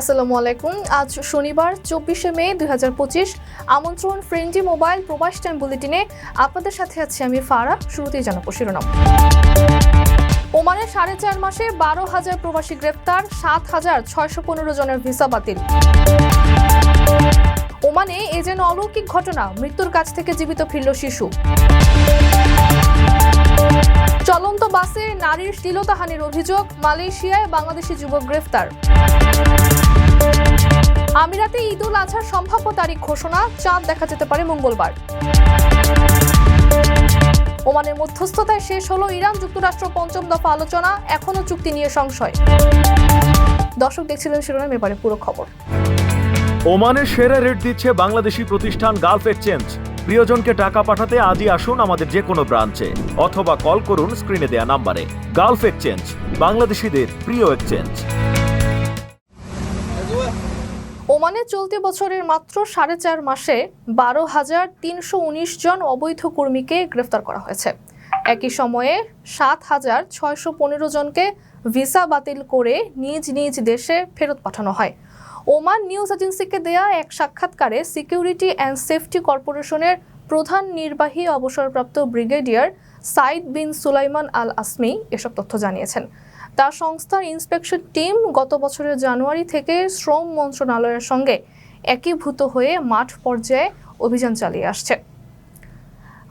আসসালামু আলাইকুম। আজ শনিবার, চব্বিশে মে, দুই আমন্ত্রণ ফ্রেন্ডি মোবাইল প্রবাস টাইম বুলেটিনে আপনাদের সাথে আছি আমি ফারা, শুরুতেই জানাব শিরোনাম। ওমানে সাড়ে চার মাসে বারো হাজার প্রবাসী গ্রেপ্তার, সাত হাজার ছয়শো পনেরো জনের ভিসা বাতিল। ওমানে এ যেন অলৌকিক ঘটনা, মৃত্যুর কাছ থেকে জীবিত ফিরল শিশু। চলন্ত বাসে নারীর শ্লীলতাহানির অভিযোগ, মালয়েশিয়ায় বাংলাদেশি যুবক গ্রেফতার। আমিরাতে ঈদ উল আজহার সম্ভাব্য তারিখ ঘোষণা, চাঁদ দেখা যেতে পারে মঙ্গলবার। ওমানের মধ্যস্থতায় শেষ হলো ইরান, যুক্তরাষ্ট্র পঞ্চম দফা আলোচনা, এখনও চুক্তি নিয়ে সংশয়। দর্শক দেখছিলেন শিরোনাম, এবারে পুরো খবর। ওমানের সেরা রেট দিচ্ছে বাংলাদেশি প্রতিষ্ঠান গালফ এক্সচেঞ্জ। প্রিয়জনকে টাকা পাঠাতে আজই আসুন আমাদের যে কোনো ব্রাঞ্চে, অথবা কল করুন স্ক্রিনে দেয়া নাম্বারে। গালফ এক্সচেঞ্জ, বাংলাদেশিদের প্রিয় এক্সচেঞ্জ। ওমানে চলতি বছরের মাত্র সাড়ে চার মাসে বারো হাজার তিনশো উনিশ জন অবৈধ কর্মীকে গ্রেফতার করা হয়েছে। একই সময়ে সাত হাজার ছয়শো পনেরো জনকে ভিসা বাতিল করে নিজ নিজ দেশে ফেরত পাঠানো হয়। ওমান নিউজ এজেন্সিকে দেয়া এক সাক্ষাৎকারে সিকিউরিটি অ্যান্ড সেফটি কর্পোরেশনের প্রধান নির্বাহী অবসরপ্রাপ্ত brigadier Said bin Sulaiman Al Asmi এসব তথ্য জানিয়েছেন। তার সংস্থার ইন্সপেকশন টিম গত বছরের জানুয়ারি থেকে শ্রম মন্ত্রণালয়ের সঙ্গে একীভূত হয়ে মাঠ পর্যায়ে অভিযান চালিয়ে আসছে।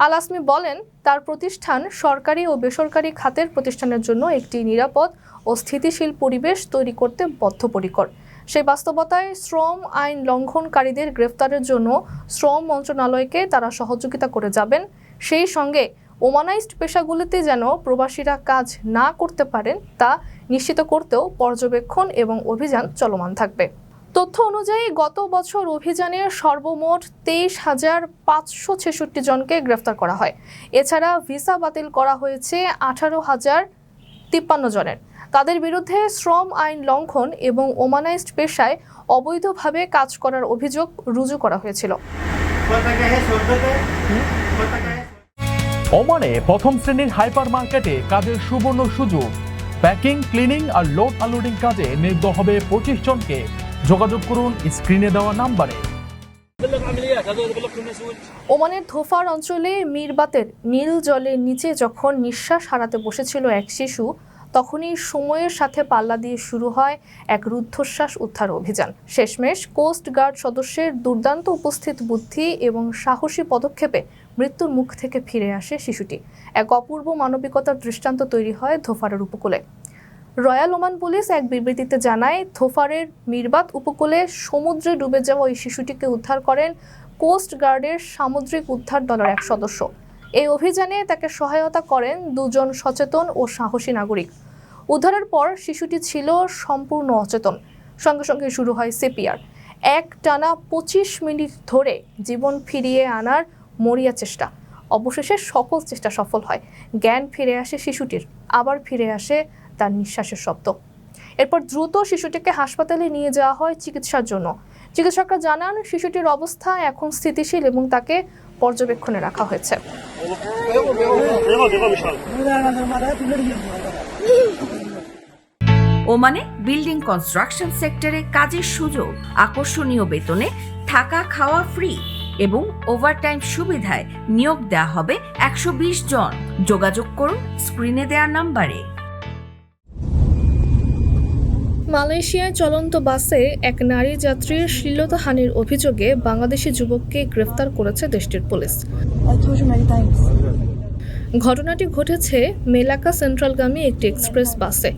আল আসমি বলেন, তার প্রতিষ্ঠান সরকারি ও বেসরকারি খাতের প্রতিষ্ঠানের জন্য একটি নিরাপদ ও স্থিতিশীল পরিবেশ তৈরি করতে বদ্ধপরিকর। সেই বাস্তবতায় শ্রম আইন লঙ্ঘনকারীদের গ্রেফতারের জন্য শ্রম মন্ত্রণালয়কে তারা সহযোগিতা করে যাবেন। সেই সঙ্গে ওমানাইজড পেশাগুলিতে যেন প্রবাসীরা কাজ না করতে পারেন তা নিশ্চিত করতেও পর্যবেক্ষণ এবং অভিযান চলমান থাকবে। তথ্য অনুযায়ী গত বছর অভিযানে সর্বমোট তেইশ হাজার পাঁচশো ছেষট্টি জনকে গ্রেফতার করা হয়। এছাড়া ভিসা বাতিল করা হয়েছে আঠারো হাজার তিপ্পান্ন জনের। তাদের বিরুদ্ধে শ্রম আইন লঙ্ঘন এবং ওমানাইজড পেশায় অবৈধভাবে কাজ করার অভিযোগ রুজু করা হয়েছিল। ওমানে প্রথম শ্রেণির হাইপার মার্কেটে কাজের সুবর্ণ সুযোগ। প্যাকিং, ক্লিনিং আর লোড আনলোডিং কাজে নিয়োগ হবে পঁচিশ জনকে। যোগাযোগ করুন স্ক্রিনে দেওয়া নাম্বারে। ওমানের ধোফার অঞ্চলে মিরবাতের নীল জলের নিচে যখন নিঃশ্বাস হারাতে বসেছিল এক শিশু তখনই সময়ের সাথে পাল্লা দিয়ে শুরু হয় এক রুদ্ধশ্বাস উদ্ধার অভিযান। শেষমেশ কোস্ট গার্ড সদস্যের দুর্দান্ত উপস্থিত বুদ্ধি এবং সাহসী পদক্ষেপে মৃত্যুর মুখ থেকে ফিরে আসে শিশুটি। এক অপূর্ব মানবিকতার দৃষ্টান্ত তৈরি হয় ধোফারের উপকূলে। রয়্যাল ওমান পুলিশ এক বিবৃতিতে জানায় থোফারের মিরবাত উপকূলে সমুদ্রে ডুবে যাওয়া ওই শিশুটিকে উদ্ধার করেন কোস্ট গার্ডের সামুদ্রিক উদ্ধার দলের এক সদস্য। এই অভিযানে তাকে সহায়তা করেন দুজন সচেতন ও সাহসী নাগরিক। উদ্ধারের পর শিশুটি ছিল সম্পূর্ণ অচেতন সঙ্গে সঙ্গে শুরু হয় সিপিআর এক টানা পঁচিশ মিনিট ধরে জীবন ফিরিয়ে আনার মরিয়া চেষ্টা অবশেষে সকল চেষ্টা সফল হয় জ্ঞান ফিরে আসে শিশুটির আবার ফিরে আসে তার নিঃশ্বাসের শব্দ এরপর দ্রুত শিশুটিকে হাসপাতালে নিয়ে যাওয়া হয় চিকিৎসার জন্য চিকিৎসকরা জানান শিশুটির অবস্থা এখন স্থিতিশীল এবং তাকে পর্যবেক্ষণে রাখা হয়েছে ওমানে বিল্ডিং কনস্ট্রাকশন সেক্টরে কাজের সুযোগ আকর্ষণীয় বেতনে থাকা খাওয়া ফ্রি এবং ওভারটাইম সুবিধায় নিয়োগ দেওয়া হবে একশো বিশ জন। যোগাযোগ করুন স্ক্রিনে দেওয়া নাম্বারে। মালয়েশিয়ায় চলন্ত বাসে এক নারী যাত্রীর শ্লীলতাহানির অভিযোগে বাংলাদেশি যুবককে গ্রেফতার করেছে দেশটির পুলিশ। ঘটনাটি ঘটেছে মেলাকা সেন্ট্রালগামী একটি এক্সপ্রেস বাসে।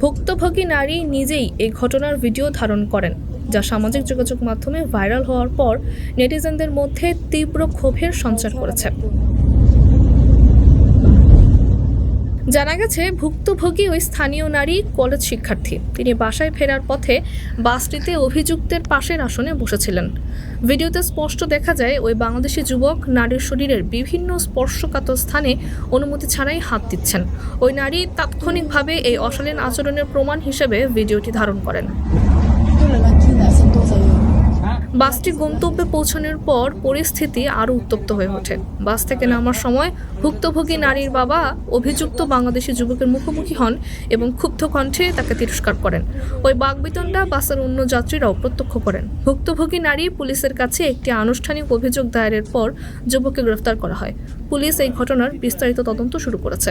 ভুক্তভোগী নারী নিজেই এই ঘটনার ভিডিও ধারণ করেন, যা সামাজিক যোগাযোগ মাধ্যমে ভাইরাল হওয়ার পর নেটিজেনদের মধ্যে তীব্র ক্ষোভের সঞ্চার করেছে। জানা গেছে, ভুক্তভোগী ওই স্থানীয় নারী কলেজ শিক্ষার্থী। তিনি বাসায় ফেরার পথে বাসটিতে অভিযুক্তের পাশের আসনে বসেছিলেন। ভিডিওতে স্পষ্ট দেখা যায়, ওই বাংলাদেশি যুবক নারীর শরীরের বিভিন্ন স্পর্শকাতর স্থানে অনুমতি ছাড়াই হাত দিচ্ছেন। ওই নারী তাৎক্ষণিকভাবে এই অশালীন আচরণের প্রমাণ হিসেবে ভিডিওটি ধারণ করেন। বাসটি গন্তব্যে পৌঁছানোর পর পরিস্থিতি আরও উত্তপ্ত হয়ে ওঠে। বাস থেকে নামার সময় ভুক্তভোগী নারীর বাবা অভিযুক্ত বাংলাদেশি যুবকের মুখোমুখি হন এবং ক্ষুব্ধ কণ্ঠে তাকে তিরস্কার করেন। ওই বাগবিতণ্ডা বাসের অন্য যাত্রীরাও প্রত্যক্ষ করেন। ভুক্তভোগী নারী পুলিশের কাছে একটি আনুষ্ঠানিক অভিযোগ দায়েরের পর যুবককে গ্রেফতার করা হয়। পুলিশ এই ঘটনার বিস্তারিত তদন্ত শুরু করেছে।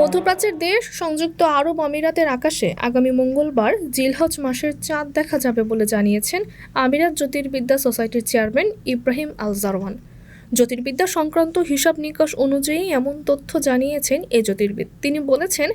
মধ্যপ্রাচ্যের দেশ সংযুক্ত আরব আমিরাতের আকাশে আগামী মঙ্গলবার জিলহজ মাসের চাঁদ দেখা যাবে বলে জানিয়েছেন আমিরাত জ্যোতির্বিদ্যা সোসাইটির চেয়ারম্যান ইব্রাহিম আল জারওয়ান। জ্যোতির্বিদ্যা সংক্রান্ত হিসাব নিকাশ অনুযায়ী এমন তথ্য জানিয়েছেন এ জ্যোতির্বিদ। তিনি বলেছেন,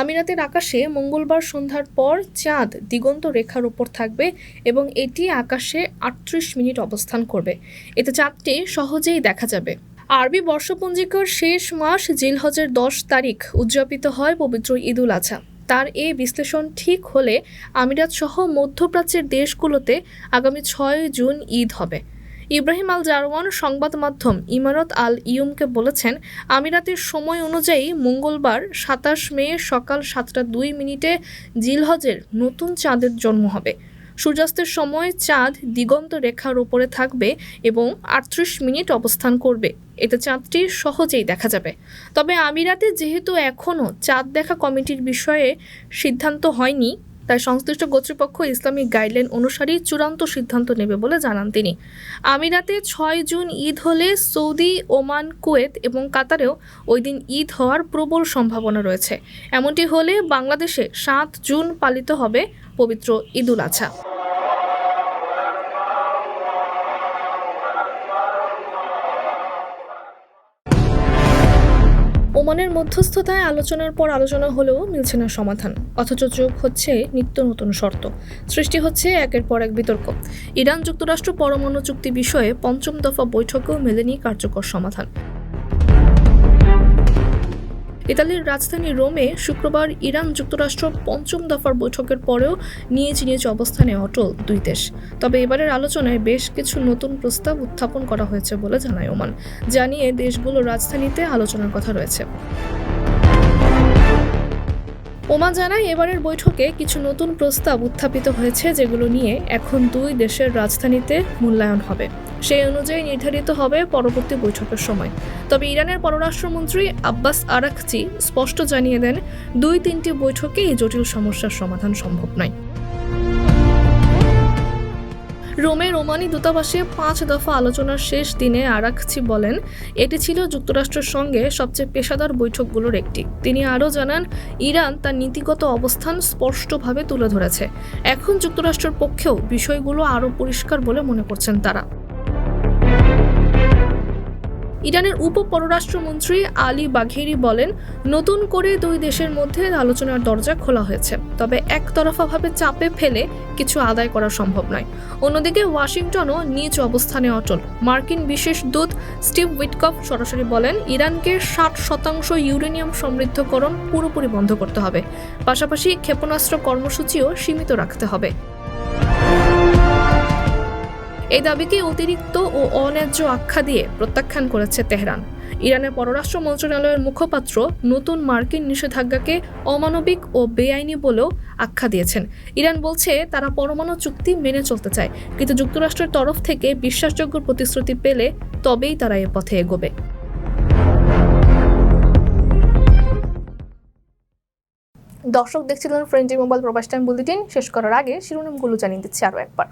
আমিরাতের আকাশে মঙ্গলবার সন্ধ্যার পর চাঁদ দিগন্ত রেখার উপর থাকবে এবং এটি আকাশে আটত্রিশ মিনিট অবস্থান করবে। এতে চাঁদটি সহজেই দেখা যাবে। আরবি বর্ষপঞ্জিকার শেষ মাস জিলহজের দশ তারিখ উদযাপিত হয় পবিত্র ঈদুল আজহা। তার এ বিশ্লেষণ ঠিক হলে আমিরাত সহ মধ্যপ্রাচ্যের দেশগুলোতে আগামী ছয় জুন ঈদ হবে। ইব্রাহিম আল জারওয়ান সংবাদ মাধ্যম ইমারত আল ইয়ুমকে বলেছেন, আমিরাতের সময় অনুযায়ী মঙ্গলবার সাতাশ মে সকাল সাতটা দুই মিনিটে জিলহজের নতুন চাঁদের জন্ম হবে। সূর্যাস্তের সময় চাঁদ দিগন্ত রেখার উপরে থাকবে এবং আটত্রিশ মিনিট অবস্থান করবে। এতে চাঁদটি সহজেই দেখা যাবে। তবে আমিরাতে যেহেতু এখনও চাঁদ দেখা কমিটির বিষয়ে সিদ্ধান্ত হয়নি তাই সংশ্লিষ্ট কর্তৃপক্ষ ইসলামিক গাইডলাইন অনুসারেই চূড়ান্ত সিদ্ধান্ত নেবে বলে জানান তিনি। আমিরাতে ছয় জুন ঈদ হলে সৌদি, ওমান, কুয়েত এবং কাতারেও ওই দিন ঈদ হওয়ার প্রবল সম্ভাবনা রয়েছে। এমনটি হলে বাংলাদেশে সাত জুন পালিত হবে পবিত্র ঈদুল আজহা ওমানের মধ্যস্থতায় আলোচনার পর আলোচনা হলেও মিলছে না সমাধান। অথচ যোগ হচ্ছে নিত্য নতুন শর্ত। সৃষ্টি হচ্ছে একের পর এক বিতর্ক। ইরান যুক্তরাষ্ট্র পরমাণু চুক্তি বিষয়ে পঞ্চম দফা বৈঠকেও মেলেনি কার্যকর সমাধান। ইতালির রাজধানী রোমে শুক্রবার ইরান যুক্তরাষ্ট্র পঞ্চম দফার বৈঠকের পরেও নিয়েছে নিয়েছে অবস্থানে অটল দুই দেশ। তবে এবারের আলোচনায় বেশ কিছু নতুন প্রস্তাব উত্থাপন করা হয়েছে বলে জানায় ওমান জানিয়ে দেশগুলোর রাজধানীতে আলোচনার কথা রয়েছে। ওমান জানায় এবারের বৈঠকে কিছু নতুন প্রস্তাব উত্থাপিত হয়েছে, যেগুলো নিয়ে এখন দুই দেশের রাজধানীতে মূল্যায়ন হবে। সেই অনুযায়ী নির্ধারিত হবে পরবর্তী বৈঠকের সময়। তবে ইরানের পররাষ্ট্রমন্ত্রী আব্বাস আরাকচি স্পষ্ট জানিয়ে দেন, দুই তিনটি বৈঠকে এই জটিল সমস্যার সমাধান সম্ভব নয়। রোমে রোমানি দূতাবাসে পাঁচ দফা আলোচনার শেষ দিনে আরাকচি বলেন, এটি ছিল যুক্তরাষ্ট্রের সঙ্গে সবচেয়ে পেশাদার বৈঠকগুলোর একটি। তিনি আরও জানান, ইরান তার নীতিগত অবস্থান স্পষ্টভাবে তুলে ধরেছে। এখন যুক্তরাষ্ট্রের পক্ষেও বিষয়গুলো আরও পরিষ্কার বলে মনে করছেন তারা। ইরানের উপ পররাষ্ট্রমন্ত্রী আলী বাঘেরি বলেন, নতুন করে দুই দেশের মধ্যে আলোচনার দরজা খোলা হয়েছে, তবে একতরফাভাবে চাপে ফেলে কিছু আদায় করা সম্ভব নয়। অন্যদিকে ওয়াশিংটনও নিজ অবস্থানে অটল। মার্কিন বিশেষ দূত স্টিভ উইটকফ সরাসরি বলেন, ইরানকে ষাট শতাংশ ইউরেনিয়াম সমৃদ্ধকরণ পুরোপুরি বন্ধ করতে হবে। পাশাপাশি ক্ষেপণাস্ত্র কর্মসূচিও সীমিত রাখতে হবে। এই দাবিকে অতিরিক্ত ও অন্যায্য আখ্যা দিয়ে প্রত্যাখ্যান করেছে তেহরান। ইরানের পররাষ্ট্র মন্ত্রণালয়ের মুখপাত্র নতুন মার্কিন নিষেধাজ্ঞাকে অমানবিক ও বেআইনি বলেও আখ্যা দিয়েছেন। ইরান বলছে তারা পরমাণু চুক্তি মেনে চলতে চায়, কিন্তু যুক্তরাষ্ট্রের তরফ থেকে বিশ্বাসযোগ্য প্রতিশ্রুতি পেলে তবেই তারা এ পথে এগোবে। দর্শক দেখছিলেন ফ্রেন্ডলি মোবাইল প্রবাস টাইম বুলেটিন। শেষ করার আগে শিরোনামগুলো জানিয়ে দিচ্ছি আরও একবার।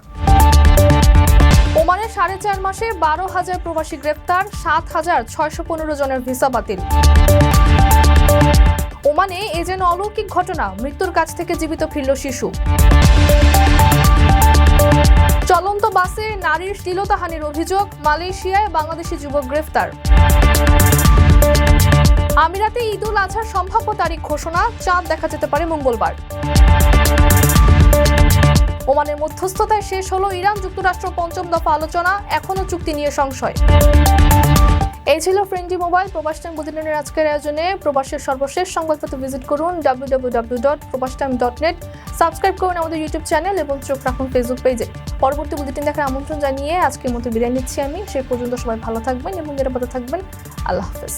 ওমানে সাড়ে চার মাসে বারো হাজার প্রবাসী গ্রেপ্তার, সাত হাজার ছয়শো পনেরো জনের ভিসা বাতিল। ওমানে এ যেন অলৌকিক ঘটনা, মৃত্যুর কাছ থেকে জীবিত ফিরল শিশু। চলন্ত বাসে নারীর শ্লীলতাহানির অভিযোগ, মালয়েশিয়ায় বাংলাদেশি যুবক গ্রেফতার। আমিরাতে ঈদুল আজহার সম্ভাব্য তারিখ ঘোষণা, চাঁদ দেখা যেতে পারে মঙ্গলবার। ওমানের মধ্যস্থতায় শেষ হলো ইরান, যুক্তরাষ্ট্র পঞ্চম দফা আলোচনা, এখনও চুক্তি নিয়ে সংশয়। এই ছিল ফ্রেন্ডি মোবাইল প্রবাস টাইম বুলেটিনের আজকের আয়োজনে। প্রবাসের সর্বশেষ সংবাদপত্র ভিজিট করুন W dot dot net subscribe করুন আমাদের ইউটিউব চ্যানেল এবং চোখ রাখুন ফেসবুক পেজে পরবর্তী বুলেটিন দেখার আমন্ত্রণ জানিয়ে আজকের মতো বিদায় নিচ্ছি আমি। সেই পর্যন্ত সবাই ভালো থাকবেন এবং নিরাপদে থাকবেন। আল্লাহ হাফেজ।